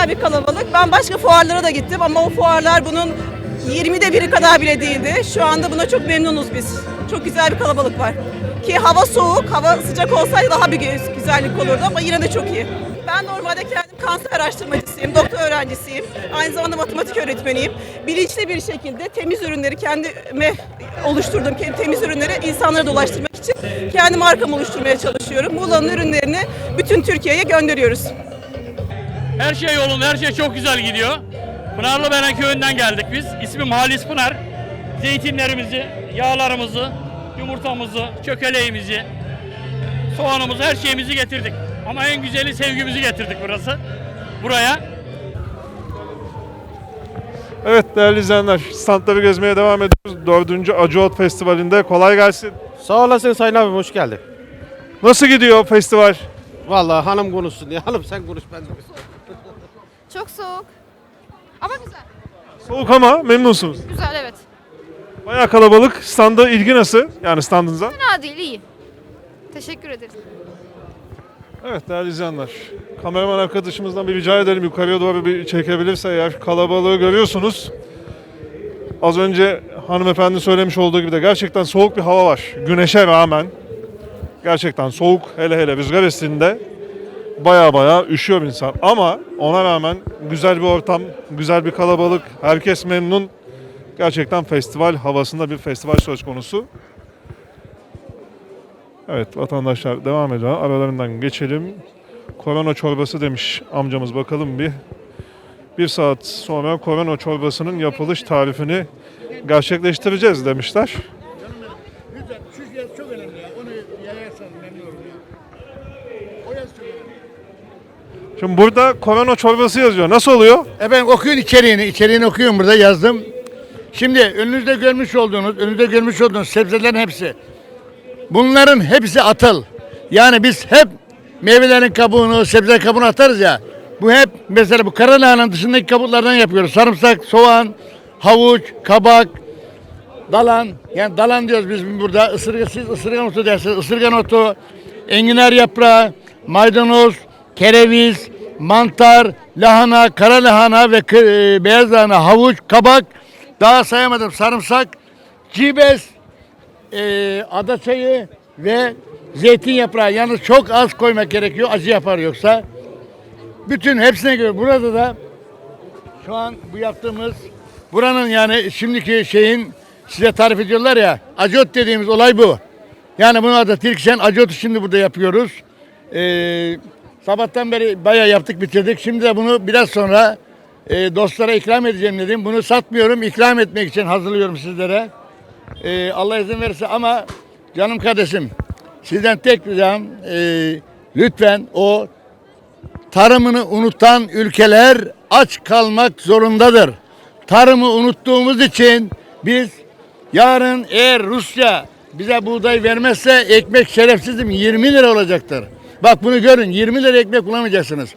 güzel bir kalabalık. Ben başka fuarlara da gittim ama o fuarlar bunun 20'de biri kadar bile değildi. Şu anda buna çok memnunuz biz. Çok güzel bir kalabalık var. Ki hava soğuk, hava sıcak olsaydı daha bir gü- güzellik olurdu ama yine de çok iyi. Ben normalde kendim kanser araştırmacısıyım, doktor öğrencisiyim. Aynı zamanda matematik öğretmeniyim. Bilinçli bir şekilde temiz ürünleri kendime oluşturdum. Temiz ürünleri insanlara dolaştırmak için kendi markamı oluşturmaya çalışıyorum. Muğla'nın ürünlerini bütün Türkiye'ye gönderiyoruz. Her şey yolunda, her şey çok güzel gidiyor. Pınarlı Beren köyünden geldik biz. İsmim Halis Pınar. Zeytinlerimizi, yağlarımızı, yumurtamızı, çökeleğimizi, soğanımızı, her şeyimizi getirdik. Ama en güzeli sevgimizi getirdik burası. Buraya. Evet değerli izleyenler, standları gezmeye devam ediyoruz. Dördüncü Acı Ot Festivali'nde kolay gelsin. Sağ olasın Sayın abi hoş geldin. Nasıl gidiyor festival? Vallahi hanım konuşsun ya. Hanım sen konuş ben de Çok soğuk. Ama güzel. Soğuk ama memnunsunuz. Güzel evet. Bayağı kalabalık. Standa ilgi nasıl? Yani standınıza. Fena değil iyi. Teşekkür ederiz. Evet değerli izleyenler. Kameraman arkadaşımızdan bir rica edelim yukarıya doğru bir çekebilirse eğer kalabalığı görüyorsunuz. Az önce hanımefendi söylemiş olduğu gibi de gerçekten soğuk bir hava var. Güneşe rağmen gerçekten soğuk hele hele rüzgar estiğinde baya baya üşüyor insan. Ama ona rağmen güzel bir ortam, güzel bir kalabalık, herkes memnun. Gerçekten festival havasında bir festival söz konusu. Evet vatandaşlar devam ediyor. Aralarından geçelim. Korona çorbası demiş amcamız bakalım bir. Bir saat sonra korona çorbasının yapılış tarifini gerçekleştireceğiz demişler. Lütfen şu yaz çok önemli ya. Onu yayarsan memnun olurum ya. O yaz çok önemli. Şimdi burada korona çorbası yazıyor. Nasıl oluyor? Efendim okuyun içeriğini. İçeriğini okuyun burada yazdım. Şimdi önünüzde görmüş olduğunuz, önünüzde görmüş olduğunuz sebzelerin hepsi. Bunların hepsi atıl. Yani biz hep meyvelerin kabuğunu, sebze kabuğunu atarız ya. Bu hep mesela bu kara lahananın dışındaki kabuklardan yapıyoruz. Sarımsak, soğan, havuç, kabak, dalan. Yani dalan diyoruz biz burada. Isırga, siz ısırgan otu dersiniz. Isırgan otu, enginar yaprağı, maydanoz, kereviz, mantar, lahana, kara lahana ve e, beyaz lahana, havuç, kabak, daha sayamadım sarımsak, cibes, e, ada çayı ve zeytin yaprağı. Yalnız çok az koymak gerekiyor. Acı yapar yoksa. Bütün hepsine göre burada da şu an bu yaptığımız buranın yani şimdiki şeyin size tarif ediyorlar ya acot dediğimiz olay bu. Yani bunu da Tilkişen acotu şimdi burada yapıyoruz. Ee, sabahtan beri bayağı yaptık bitirdik. Şimdi de bunu biraz sonra e, dostlara ikram edeceğim dedim. Bunu satmıyorum ikram etmek için hazırlıyorum sizlere. Ee, Allah izin verirse ama canım kardeşim sizden tek ricam e, lütfen o tarımını unutan ülkeler aç kalmak zorundadır. Tarımı unuttuğumuz için biz yarın eğer Rusya bize buğday vermezse ekmek şerefsizim 20 lira olacaktır. Bak bunu görün 20 lira ekmek bulamayacaksınız.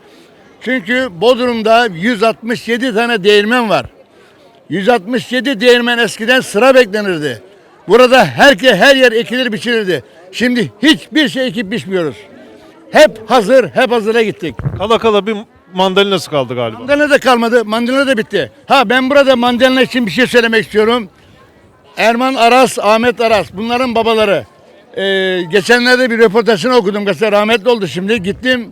Çünkü Bodrum'da 167 tane değirmen var. 167 değirmen eskiden sıra beklenirdi. Burada herke her yer ekilir biçilirdi. Şimdi hiçbir şey ekip biçmiyoruz. Hep hazır, hep hazıra gittik. Kala kala bir mandalinası kaldı galiba. Mandalina da kalmadı, mandalina da bitti. Ha ben burada mandalina için bir şey söylemek istiyorum. Erman Aras, Ahmet Aras bunların babaları. Ee, geçenlerde bir röportajını okudum gazete rahmetli oldu şimdi. Gittim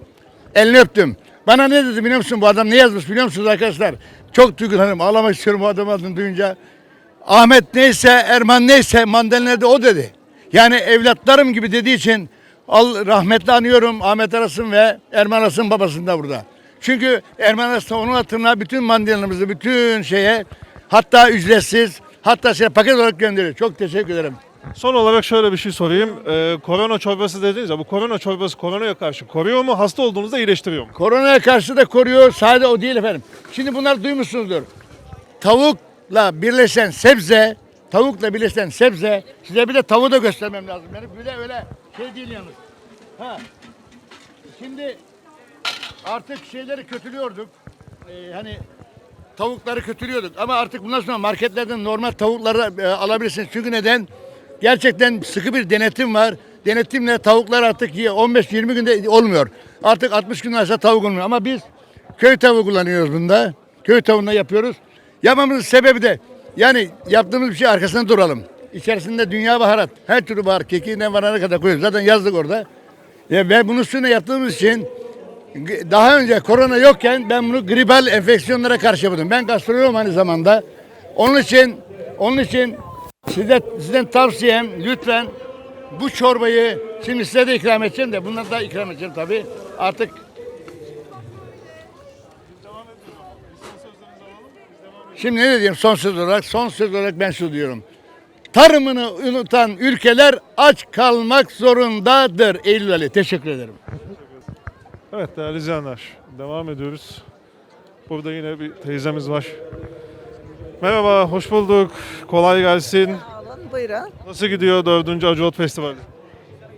elini öptüm. Bana ne dedi biliyor musun bu adam ne yazmış biliyor musunuz arkadaşlar? Çok duygulandım ağlamak istiyorum bu adamın adını duyunca. Ahmet neyse Erman neyse mandalina da o dedi. Yani evlatlarım gibi dediği için al, rahmetli anıyorum Ahmet Aras'ın ve Erman Aras'ın babasını da burada. Çünkü Erman Aras da onun hatırına bütün mandalinamızı bütün şeye hatta ücretsiz hatta şey paket olarak gönderiyor. Çok teşekkür ederim. Son olarak şöyle bir şey sorayım. Ee, korona çorbası dediniz ya bu korona çorbası koronaya karşı koruyor mu? Hasta olduğunuzda iyileştiriyor mu? Koronaya karşı da koruyor. Sadece o değil efendim. Şimdi bunlar duymuşsunuzdur. Tavukla birleşen sebze, tavukla birleşen sebze. Size bir de tavuğu da göstermem lazım. Yani böyle öyle şey değil yalnız. Ha. Şimdi artık şeyleri kötülüyorduk. Ee, hani tavukları kötülüyorduk. Ama artık bundan sonra marketlerden normal tavukları e, alabilirsiniz. Çünkü neden? Gerçekten sıkı bir denetim var. Denetimle tavuklar artık ye- 15-20 günde olmuyor. Artık 60 günden aşağı tavuk olmuyor. Ama biz köy tavuğu kullanıyoruz bunda. Köy tavuğunda yapıyoruz. Yapmamızın sebebi de yani yaptığımız bir şey arkasında duralım. İçerisinde dünya baharat, her türlü bahar, kekiğinden varana kadar koyuyoruz. Zaten yazdık orada. Ya ve bunun üstüne yaptığımız için daha önce korona yokken ben bunu gribal enfeksiyonlara karşı yapıyordum. Ben gastrologum aynı zamanda. Onun için onun için size sizden tavsiyem lütfen bu çorbayı şimdi size de ikram edeceğim de bunları da ikram edeceğim tabii. Artık Şimdi ne diyeyim son söz olarak? Son söz olarak ben şu diyorum. Tarımını unutan ülkeler aç kalmak zorundadır. Eylül Ali. Teşekkür ederim. Evet değerli izleyenler devam ediyoruz. Burada yine bir teyzemiz var. Merhaba, hoş bulduk. Kolay gelsin. Sağ olun, buyurun. Nasıl gidiyor 4. Acıot Festivali?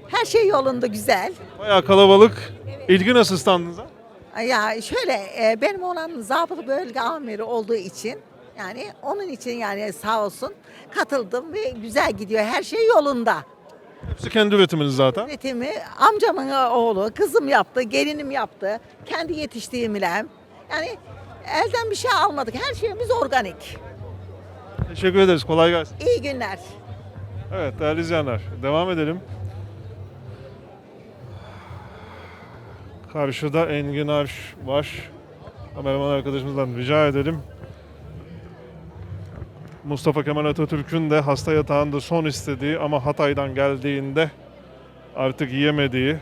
Her şey yolunda güzel. Bayağı kalabalık. İlgi nasıl standınıza? Ya şöyle e, benim olan zabıta bölge amiri olduğu için yani onun için yani sağ olsun katıldım ve güzel gidiyor. Her şey yolunda. Hepsi kendi üretiminiz zaten. Üretimi amcamın oğlu, kızım yaptı, gelinim yaptı. Kendi yetiştiğimle. Yani elden bir şey almadık. Her şeyimiz organik. Teşekkür ederiz. Kolay gelsin. İyi günler. Evet değerli izleyenler devam edelim. Karşıda enginar var. Kameraman arkadaşımızdan rica edelim. Mustafa Kemal Atatürk'ün de hasta yatağında son istediği ama Hatay'dan geldiğinde artık yiyemediği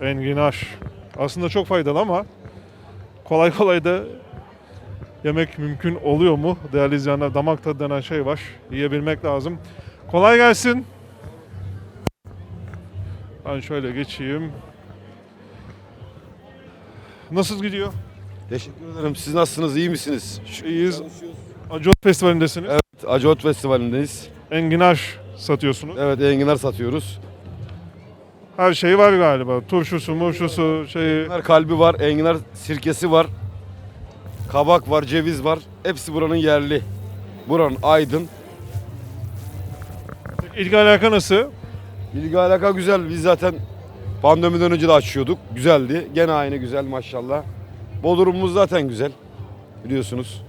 enginar. Aslında çok faydalı ama kolay kolay da yemek mümkün oluyor mu? Değerli izleyenler damak tadı denen şey var. Yiyebilmek lazım. Kolay gelsin. Ben şöyle geçeyim. Nasıl gidiyor? Teşekkür ederim. Siz nasılsınız? İyi misiniz? İyiyiz. Acot Festivali'ndesiniz. Evet, Acıot Festivali'ndeyiz. Enginar satıyorsunuz. Evet, enginar satıyoruz. Her şey var galiba. Turşusu, murşusu, şeyi. Enginar kalbi var, enginar sirkesi var. Kabak var, ceviz var. Hepsi buranın yerli. Buranın Aydın. İlgi alaka nasıl? İlgi alaka güzel. Biz zaten pandemiden önce de açıyorduk. Güzeldi. Gene aynı güzel maşallah. Bodrumumuz zaten güzel. Biliyorsunuz.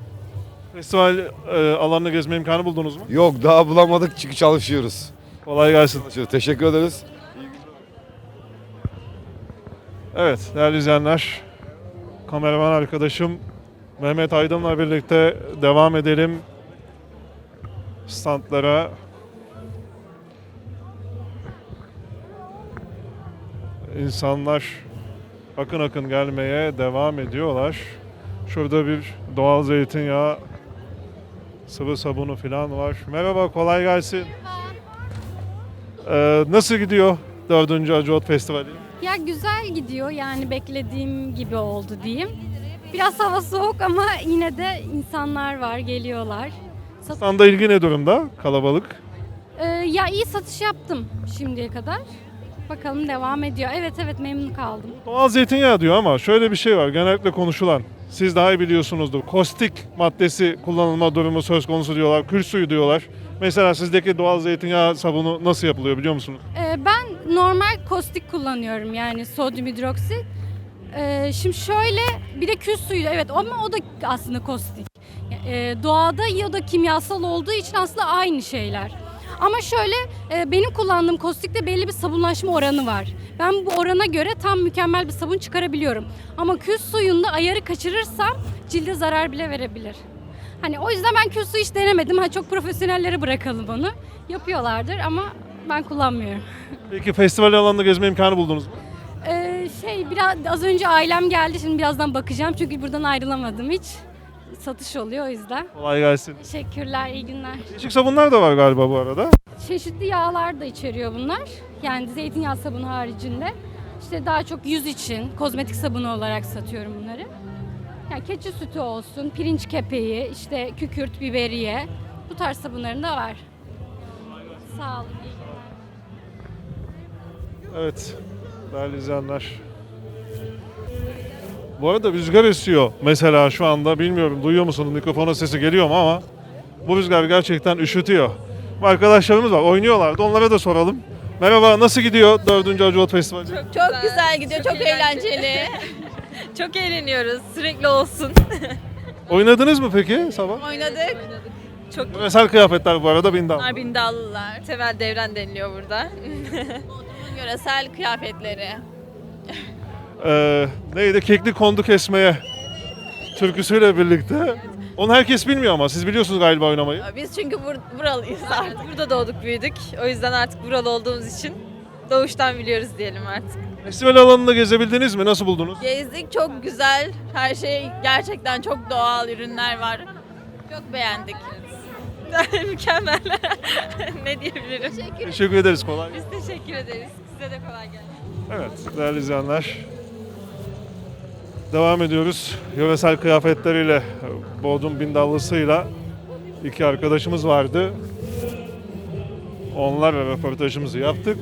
Festival e, alanını gezme imkanı buldunuz mu? Yok daha bulamadık çünkü çalışıyoruz. Kolay gelsin. Çalışıyoruz. Teşekkür ederiz. Evet değerli izleyenler. Kameraman arkadaşım Mehmet Aydın'la birlikte devam edelim. Standlara. İnsanlar akın akın gelmeye devam ediyorlar. Şurada bir doğal zeytinyağı sıvı sabunu falan var. Merhaba kolay gelsin. Ee, nasıl gidiyor 4. Acıot Festivali? Ya güzel gidiyor yani beklediğim gibi oldu diyeyim. Biraz hava soğuk ama yine de insanlar var, geliyorlar. Sat- Standa ilgi ne durumda? Kalabalık. Ee, ya iyi satış yaptım şimdiye kadar. Bakalım devam ediyor. Evet evet memnun kaldım. Doğal zeytinyağı diyor ama şöyle bir şey var genellikle konuşulan. Siz daha iyi biliyorsunuzdur. Kostik maddesi kullanılma durumu söz konusu diyorlar. Kül suyu diyorlar. Mesela sizdeki doğal zeytinyağı sabunu nasıl yapılıyor biliyor musunuz? Ee, ben normal kostik kullanıyorum yani sodyum hidroksit. Ee, şimdi şöyle bir de kül suyu evet ama o da aslında kostik. Ee, doğada ya da kimyasal olduğu için aslında aynı şeyler. Ama şöyle e, benim kullandığım kostikte belli bir sabunlaşma oranı var. Ben bu orana göre tam mükemmel bir sabun çıkarabiliyorum. Ama kül suyunda ayarı kaçırırsam cilde zarar bile verebilir. Hani o yüzden ben kül suyu hiç denemedim. Ha çok profesyonellere bırakalım onu. Yapıyorlardır ama ben kullanmıyorum. Peki festival alanında gezme imkanı buldunuz mu? Biraz az önce ailem geldi şimdi birazdan bakacağım çünkü buradan ayrılamadım hiç. Satış oluyor o yüzden. Kolay gelsin. Teşekkürler, iyi günler. Değişik sabunlar da var galiba bu arada. Çeşitli yağlar da içeriyor bunlar. Yani zeytinyağı sabunu haricinde. İşte daha çok yüz için kozmetik sabunu olarak satıyorum bunları. Yani keçi sütü olsun, pirinç kepeği, işte kükürt, biberiye. Bu tarz sabunların da var. Sağ olun. iyi günler. Evet. Değerli izleyenler. Bu arada rüzgar esiyor. Mesela şu anda bilmiyorum duyuyor musunuz mikrofona sesi geliyor mu ama bu rüzgar gerçekten üşütüyor. Arkadaşlarımız var oynuyorlardı onlara da soralım. Merhaba nasıl gidiyor 4. Acıot Festivali? Çok güzel gidiyor, çok eğlenceli. Çok eğleniyoruz. Sürekli olsun. Oynadınız mı peki sabah? Oynadık. Çok Yöresel kıyafetler bu arada bindal. Bunlar bindallılar. Tevel devren deniliyor burada. Yöresel kıyafetleri. Ee, neydi? Kekli kondu kesmeye türküsüyle birlikte. Onu herkes bilmiyor ama siz biliyorsunuz galiba oynamayı. Biz çünkü bur- buralıyız artık. Burada doğduk büyüdük. O yüzden artık buralı olduğumuz için doğuştan biliyoruz diyelim artık. Festival alanında gezebildiniz mi? Nasıl buldunuz? Gezdik çok güzel. Her şey gerçekten çok doğal ürünler var. Çok beğendik. Mükemmel. ne diyebilirim? Teşekkür ederiz. Kolay Biz teşekkür ederiz. Size de kolay gelsin. Evet değerli izleyenler. Devam ediyoruz. Yöresel kıyafetleriyle Bodrum Bindallısı'yla iki arkadaşımız vardı. Onlarla röportajımızı yaptık.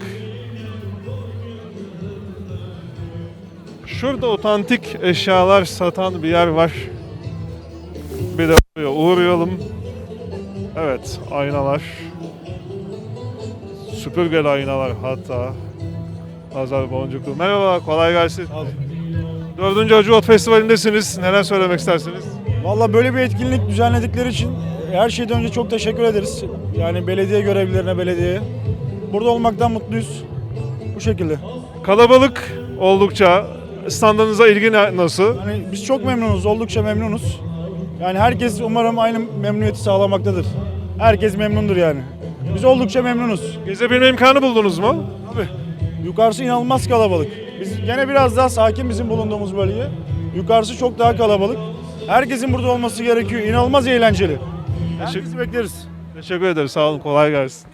Şurada otantik eşyalar satan bir yer var. Bir de buraya uğrayalım. Evet, aynalar. Süpürgeli aynalar hatta. Nazar boncuklu. Merhaba, kolay gelsin. Dördüncü Acıot Festivali'ndesiniz. Neler söylemek istersiniz? Valla böyle bir etkinlik düzenledikleri için her şeyden önce çok teşekkür ederiz. Yani belediye görevlilerine, belediyeye. Burada olmaktan mutluyuz. Bu şekilde. Kalabalık oldukça. Standınıza ilgi nasıl? Yani biz çok memnunuz, oldukça memnunuz. Yani herkes umarım aynı memnuniyeti sağlamaktadır. Herkes memnundur yani. Biz oldukça memnunuz. Gezebilme imkanı buldunuz mu? Abi yukarısı inanılmaz kalabalık. Biz gene biraz daha sakin bizim bulunduğumuz bölge. Yukarısı çok daha kalabalık. Herkesin burada olması gerekiyor. İnanılmaz eğlenceli. Herkesi bekleriz. Teşekkür ederiz. Sağ olun. Kolay gelsin.